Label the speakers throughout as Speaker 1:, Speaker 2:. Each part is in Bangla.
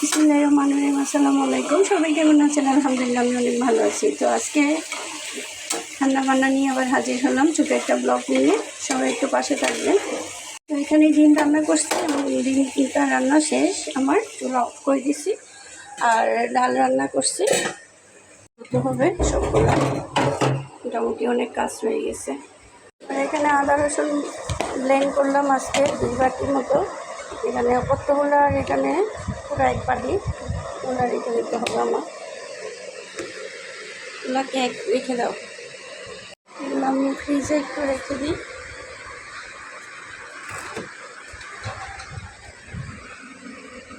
Speaker 1: বিসমুল্লাহ আসসালামু আলাইকুম। সবাই কেমন আছেন? আলহামদুলিল্লাহ, আমি অনেক ভালো আছি। তো আজকে রান্না বান্না নিয়ে আবার হাজির হলাম ছোটো একটা ব্লগ নিয়ে। সবাই একটু পাশে থাকবেন। তো এখানে ডিম রান্না করছি। এবং ডিমটা রান্না শেষ। আমার চুলা অফ করে দিছি আর ডাল রান্না করছি। হবে সবগুলো। মোটামুটি অনেক কাজ হয়ে গেছে। আর এখানে আদা রসুন ব্লেন্ড করলাম আজকে দুই বাটির মতো। এখানে কতগুলো আর এখানে এক বাটি ওগুলো রেখে দিতে হবে আমার। ওগুলোকে এক রেখে দাও। এগুলো আমি ফ্রিজে একটু রেখে দিই।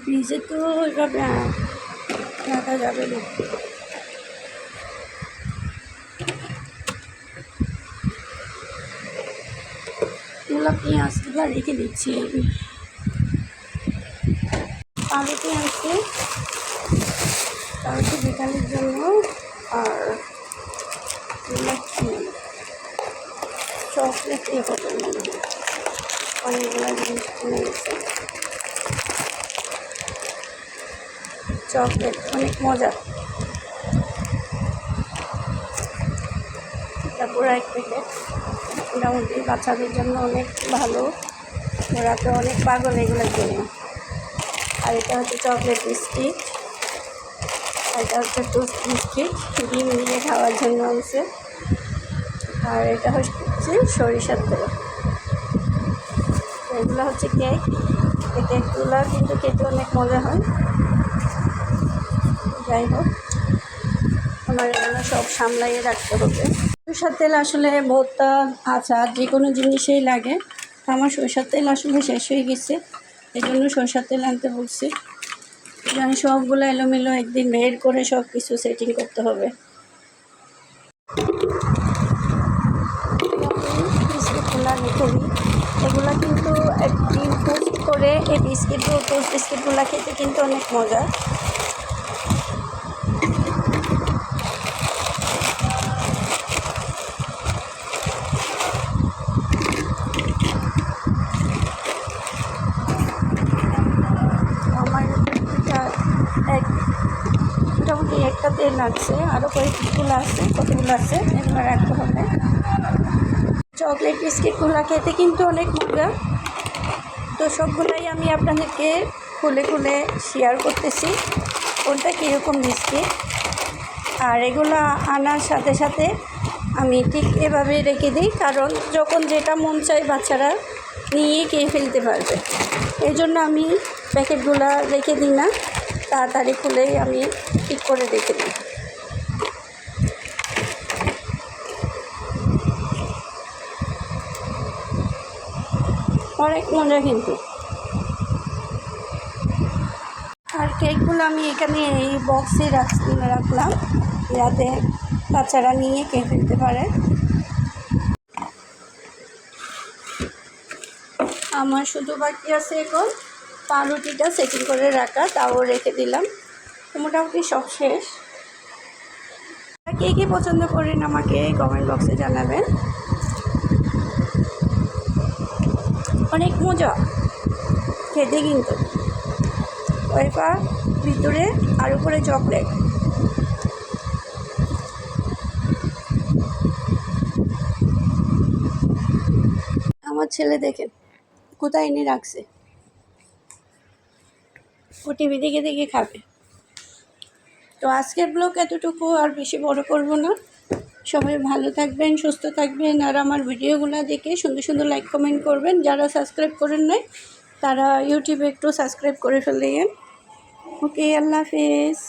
Speaker 1: ফ্রিজে তো এভাবে রাখা যাবে না। এগুলো পেঁয়াজগুলো রেখে দিচ্ছি আমি। পাউরুটি আনছি। পাউরুটি বিকালের জন্য আর? চকলেট ইয়ে করতে অনেকগুলো জিনিস কিনে গেছে চকলেট অনেক মজা তারপর এক প্যাকেট। মোটামুটি বাচ্চাদের জন্য অনেক ভালো। ওরা তো অনেক পাগল এগুলোর কেনে। আর এটা হচ্ছে চকলেট বিস্কিট। আর এটা হচ্ছে টোস্ট বিস্কিট। ডিম দিয়ে খাওয়ার জন্য আনছে। আর এটা হচ্ছে সরিষার তেল। এগুলো হচ্ছে কেক। এই কেকগুলো কিন্তু খেতে অনেক মজা হয়। যাই হোক, আমার এগুলো সব সামলাইয়ে রাখতে হবে। সরষার তেল আসলে ভর্তা আচার যে কোনো জিনিসেই লাগে। আমার সরিষার তেল আসলে শেষ হয়ে গেছে। এই জন্য সরষার তেল আনতে বলছি। আমি সবগুলো এলোমেলো, একদিন বের করে সব কিছু সেটিং করতে হবে। এগুলো কিন্তু একদিন টোস্ট করে, এই বিস্কিটগুলো টোস্ট বিস্কিটগুলো খেতে কিন্তু অনেক মজা আমার এটা এক মোটামুটি একটা তেল লাগছে আরও কয়েকগুলো আছে, কতগুলো আছে, এগুলো রাখতে হবে। চকলেট বিস্কিটগুলো খেতে কিন্তু অনেক মজা। তো সবগুলাই আমি আপনাদেরকে খুলে খুলে শেয়ার করতেছি, কোনটা কীরকম বিস্কিট। আর এগুলো আনার সাথে সাথে আমি ঠিক এভাবে রেখে দিই, কারণ যখন যেটা মন চায় বাচ্চারা নিয়ে খেয়ে ফেলতে পারবে। এই জন্য আমি প্যাকেটগুলো রেখে দিই না। তাড়াতাড়ি খুলেই আমি ঠিক করে রেখে দিই অনেক মজা কিন্তু। আর কেকগুলো আমি এখানে এই বক্সে রাখলাম। যাতে বাচ্চারা নিয়ে খেয়ে ফেলতে পারে। আমার শুধু বাকি আছে এখন পাউরুটিটা সেটিং করে রাখা, তাও রেখে দিলাম। মোটামুটি সব শেষ। কে কে পছন্দ করেন আমাকে কমেন্ট বক্সে জানাবেন। অনেক মজা। খেতে কিন্তু। ওয়েফার ভিতরে আর উপরে চকলেট। আমার ছেলে দেখেন, কোথায় এনে রাখছে? ও টিভি দেখে দেখে খাবে। তো আজকের ব্লগ এতটুকু, আর বেশি বড় করব না। সবাই ভালো থাকবেন, সুস্থ থাকবেন, আর আমার ভিডিওগুলো দেখে সুন্দর সুন্দর লাইক কমেন্ট করবেন। যারা সাবস্ক্রাইব করেন নাই, তারা ইউটিউবে একটু সাবস্ক্রাইব করে ফেলেন ওকে আল্লাহ হাফিজ।